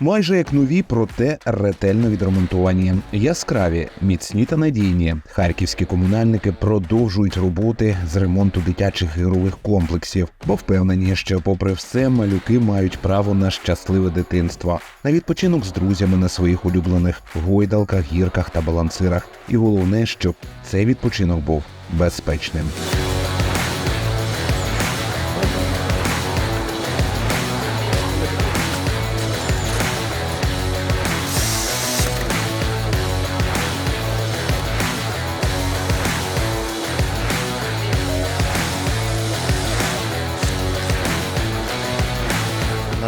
Майже як нові, проте ретельно відремонтовані, яскраві, міцні та надійні. Харківські комунальники продовжують роботи з ремонту дитячих ігрових комплексів, бо впевнені, що, попри все, малюки мають право на щасливе дитинство, на відпочинок з друзями на своїх улюблених гойдалках, гірках та балансирах. І головне, щоб цей відпочинок був безпечним.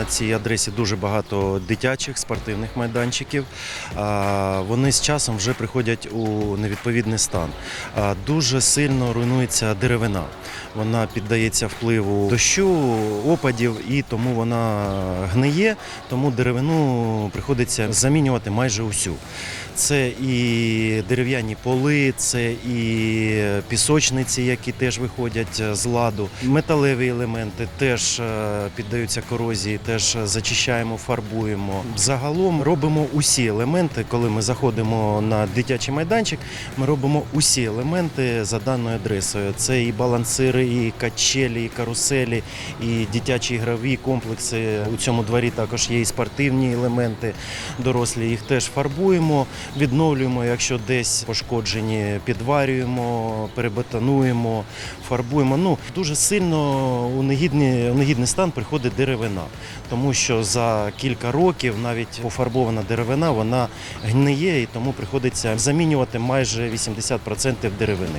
На цій адресі дуже багато дитячих спортивних майданчиків. Вони з часом вже приходять у невідповідний стан. Дуже сильно руйнується деревина. Вона піддається впливу дощу, опадів, і тому вона гниє, тому деревину приходиться замінювати майже усю. Це і дерев'яні поли, це і пісочниці, які теж виходять з ладу. Металеві елементи теж е, піддаються корозії, теж зачищаємо, фарбуємо. Загалом робимо усі елементи, коли ми заходимо на дитячий майданчик. Ми робимо усі елементи за даною адресою. Це і балансири, і качелі, і каруселі, і дитячі ігрові комплекси. У цьому дворі також є і спортивні елементи. Дорослі їх теж фарбуємо, відновлюємо, якщо десь пошкоджені, підварюємо, перебетонуємо, фарбуємо. Ну дуже сильно у негідний, у негідний стан приходить деревина, тому що за кілька років навіть пофарбована деревина вона гниє і тому приходиться замінювати майже 80% деревини.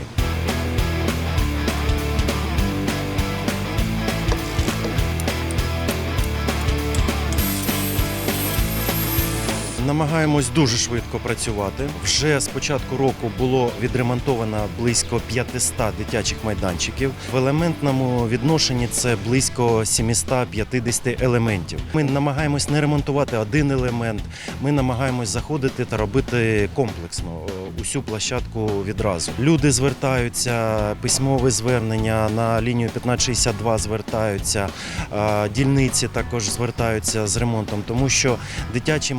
Намагаємось дуже швидко працювати. Вже з початку року було відремонтовано близько 500 дитячих майданчиків. В елементному відношенні це близько 750 елементів. Ми намагаємось не ремонтувати один елемент. Ми намагаємось заходити та робити комплексно е, усю площадку відразу. Люди звертаються, письмове звернення на лінію 1562 звертаються, дільниці також звертаються з ремонтом, тому що дитячий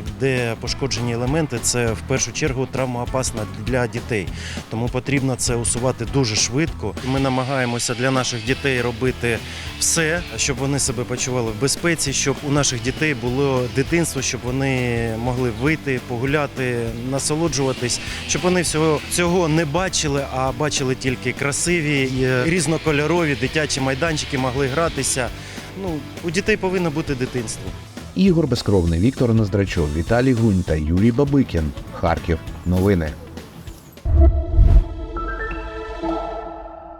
майданчик, де пошкоджені елементи, це в першу чергу травмоопасно для дітей. Тому потрібно це усувати дуже швидко. Ми намагаємося для наших дітей робити все, щоб вони себе почували в безпеці, щоб у наших дітей було дитинство, щоб вони могли вийти, погуляти, насолоджуватись, щоб вони всього цього не бачили, а бачили тільки красиві і різнокольорові дитячі майданчики, могли гратися. Ну, у дітей повинно бути дитинство. Ігор Безкровний, Віктор Ноздрачов, Віталій Гунь та Юрій Бабикін. Харків. Новини.